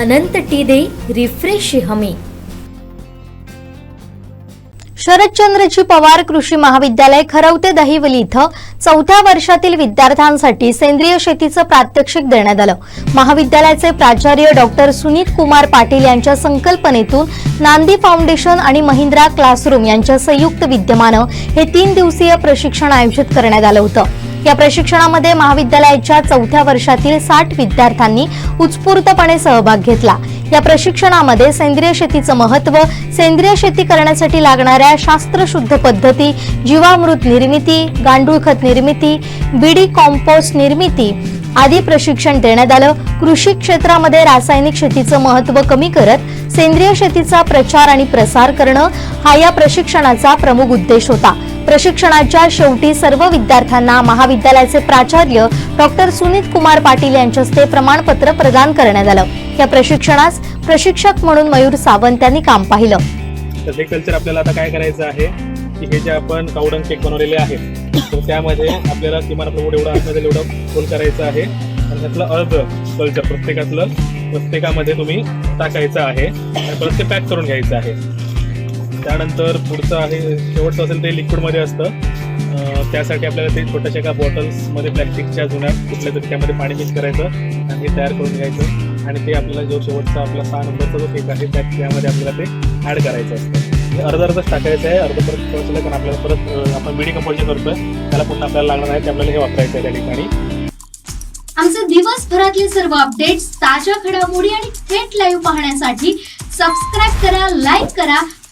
अनंत T दे refresh हमी. शरदचंद्रजी पवार कृषी महाविद्यालय खरवते दहिवली इथं चौथ्या वर्षातील विद्यार्थ्यांसाठी सेंद्रिय शेतीचं प्रात्यक्षिक देण्यात आलं. महाविद्यालयाचे प्राचार्य डॉक्टर सुनीत कुमार पाटील यांच्या संकल्पनेतून नांदी फाउंडेशन आणि महिंद्रा क्लासरूम यांच्या संयुक्त विद्यमानं हे तीन दिवसीय प्रशिक्षण आयोजित करण्यात आलं होतं. या प्रशिक्षणामध्ये महाविद्यालयाच्या चौथ्या वर्षातील साठ विद्यार्थ्यांनी उत्स्फूर्तपणे सहभाग घेतला. या प्रशिक्षणामध्ये सेंद्रिय शेतीचं महत्त्व सेंद्रिय शेती करण्यासाठी लागणाऱ्या शास्त्रशुद्ध पद्धती जीवामृत निर्मिती गांडूळ खत निर्मिती बीडी कॉम्पोस्ट निर्मिती आदी प्रशिक्षण देण्यात आलं. कृषी क्षेत्रामध्ये रासायनिक शेतीचं महत्त्व कमी करत सेंद्रिय शेतीचा प्रचार आणि प्रसार करणं हा या प्रशिक्षणाचा प्रमुख उद्देश होता. प्रशिक्षणाच्या शेवटी सर्व विद्यार्थ्यांना महाविद्यालयाचे प्राचार्य डॉक्टर सुनीत कुमार पाटील यांच्या हस्ते प्रमाणपत्र प्रदान करण्यात आलं. या प्रशिक्षणास प्रशिक्षक म्हणून मयूर सावंत यांनी काम पाहिलं. तर हे कल्चर आपल्याला आता काय करायचं आहे की हे जे आपण कावडन केक बनवलेले आहेत तर त्यामध्ये आपल्याला किमान आपलं एवढं आतमध्ये एवढं फुल करायचं आहे. आणि त्यातलं अर्ध कल्चर प्रत्येकातलं प्रत्येकामध्ये तुम्ही टाकायचं आहे आणि परत ते पॅक करून घ्यायचं आहे. त्यानंतर पुढचं आहे शेवटचं असेल ते लिक्विडमध्ये असतं. त्यासाठी आपल्याला ते छोट्याशा एका बॉटल्समध्ये प्लॅस्टिकच्या जुन्या कुठल्या तरी त्यामध्ये पाणी मिक्स करायचं आणि ते तयार करून घ्यायचं. आणि ते आपल्याला जो शेवटचा आपला सहा नंबरचा जो केक आहे त्या त्यामध्ये आपल्याला ते ॲड करायचं असतं. अर्धा अर्ध अर्धच टाकायचं आहे अर्ध परत पोहोचलं कारण आपल्याला परत आपण मिडी कंपोज करतोय. त्याला पुन्हा आपल्याला लागणार आहे ते आपल्याला हे वापरायचं आहे त्या ठिकाणी. आमचे दिवसभरातले सर्व अपडेट्स ताज्या घडामोडी आणि थेट लाईव्ह पाहण्यासाठी सबस्क्राईब करा लाईक करा.